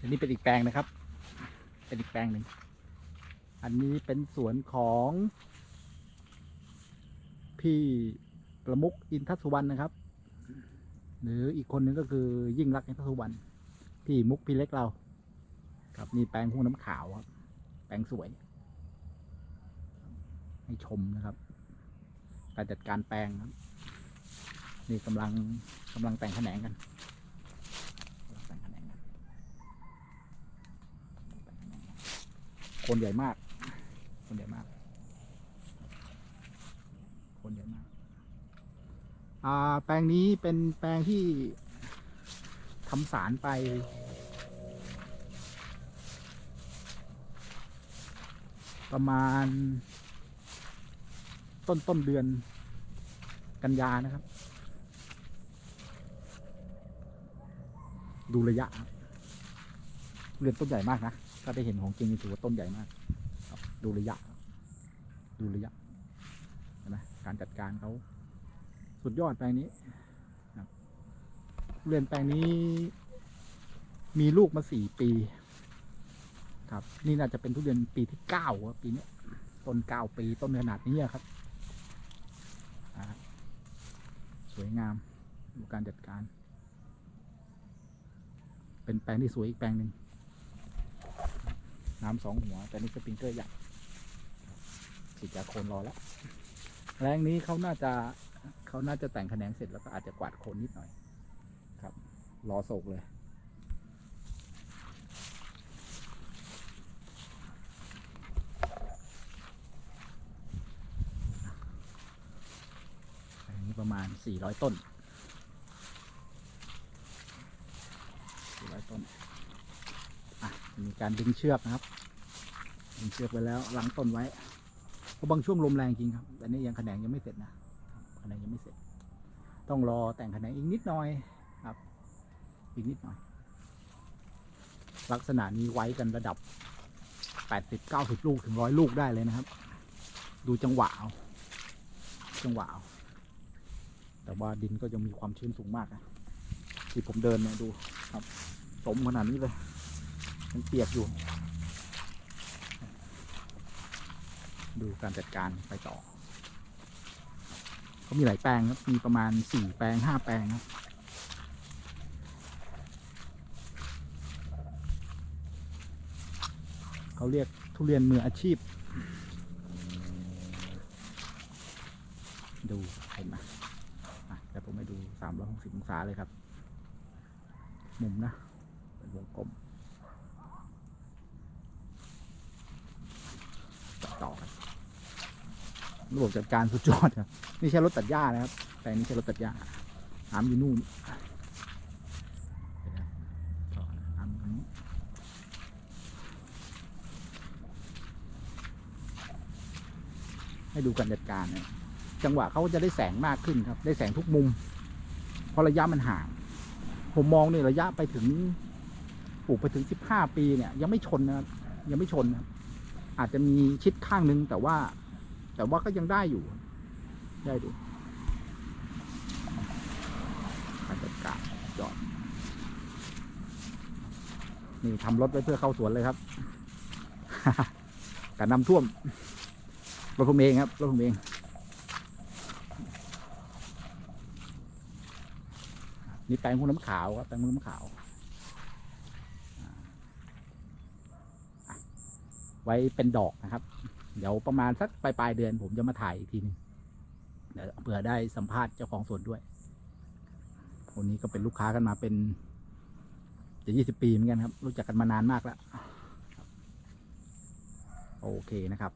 อันนี้เป็นอีกแปลงนะครับ เป็นอีกแปลงหนึ่ง อันนี้เป็นสวนของ พี่ประมุกอินทสุวรรณนะครับ หรืออีกคนนึงก็คือยิ่งรักอินทสุวรรณพี่มุกพี่เล็กเรา ครับนี่แปลงหุ้งน้ำขาวครับ แปลงสวย ให้ชมนะครับ การจัดการแปลงครับนี่กำลังกำลังแต่งแขนงกันกำลังแต่งแขนงกันแต่งแขนงกัน คนใหญ่มาก คนใหญ่มาก คนใหญ่มาก อ่า แปลงนี้เป็นแปลงที่ทำสารไป ประมาณ ต้นต้นเดือนกันยานะครับ ดูระยะครับ เรือนต้นใหญ่มากนะถ้าได้เห็นของจริงนี่ถือว่าต้นใหญ่มากครับดูระยะ ดูระยะเห็นไหมการจัดการเขาสุดยอดแปลงนี้ครับเรือนแปลงนี้ มีลูกมาสี่ปี ครับ นี่น่าจะเป็นทุเรียนปีที่เก้าปีนี้ต้นเก้าปีต้นขนาดนี้อครับสวยงามดูการจัดการ เป็นแปลงที่สวยอีกแปลงหนึ่ง น้ำสองหัว แต่นี่สปริงเกอร์ใหญ่ฉีดยาโคนรอแล้ว แรงนี้เขาน่าจะเขาน่าจะแต่งแขนงเสร็จแล้วก็อาจจะกวาดโคนนิดหน่อย ครับ รอโศกเลยอันนี้ประมาณ 400 ต้น400ต้น มีการดึงเชือกนะครับดึงเชือกไปแล้วหล้างต้นไว้เพราะบางช่วงลมแรงจริงครับแต่นี่ยังแขนงยังไม่เสร็จนะแขนงยังไม่เสร็จ ต้องรอแต่งแขนงอีกนิดหน่อยครับ อีกนิดหน่อย ลักษณะนี้ไว้กันระดับ 80 90 ลูกถึงร้อยลูกได้เลยนะครับ ดูจังหวะเอาจังหวะเอาแต่ว่าดินก็ยังมีความชื้นสูงมากนะที่ผมเดินเนี่ยดูครับสมขนาดนี้เลย ยังเปียกอยู่ ดูการจัดการไปต่อเขามีหลายแปลงครับมีประมาณสี่แปลงห้าแปลงครับเขาเรียกทุเรียนมืออาชีพ ดูเห็นไหมอะเดี๋ยวผมไปดู 360 องศาเลยครับ มุมนะ เป็นวงกลมต่อต่อกัน ระบบจัดการสุดยอดครับนี่ใช้รถตัดหญ้านะครับ แต่นี่ใช้รถตัดหญ้าน้ำอยู่นู่นให้ดูการจัดการเนี่ยจังหวะเขาจะได้แสงมากขึ้นครับ ได้แสงทุกมุม เพราะระยะมันห่าง ผมมองเนี่ยระยะไปถึงปลูกไปถึงสิบห้าปีเนี่ย ยังไม่ชนนะครับยังไม่ชนนะอาจจะมีชิดข้างนึงแต่ว่า แต่ว่าก็ยังได้อยู่ ได้ดูการจัดการจอด นี่ทำรถไว้เพื่อเข้าสวนเลยครับการน้ำท่วมรถผมเองครับรถผมเองนี่แปลงหุ้นน้ำขาวครับแปลงหุ้นน้ำขาว ไว้เป็นดอกนะครับ เดี๋ยวประมาณสักปลายปลายเดือน ผมจะมาถ่ายอีกทีหนึงเดี๋ยวเผื่อได้สัมภาษณ์เจ้าของสวนด้วยคนนี้ก็เป็นลูกค้ากันมาเป็นจะยี่สิบปีเหมือนกันครับ รู้จักกันมานานมากแล้ว โอเคนะครับ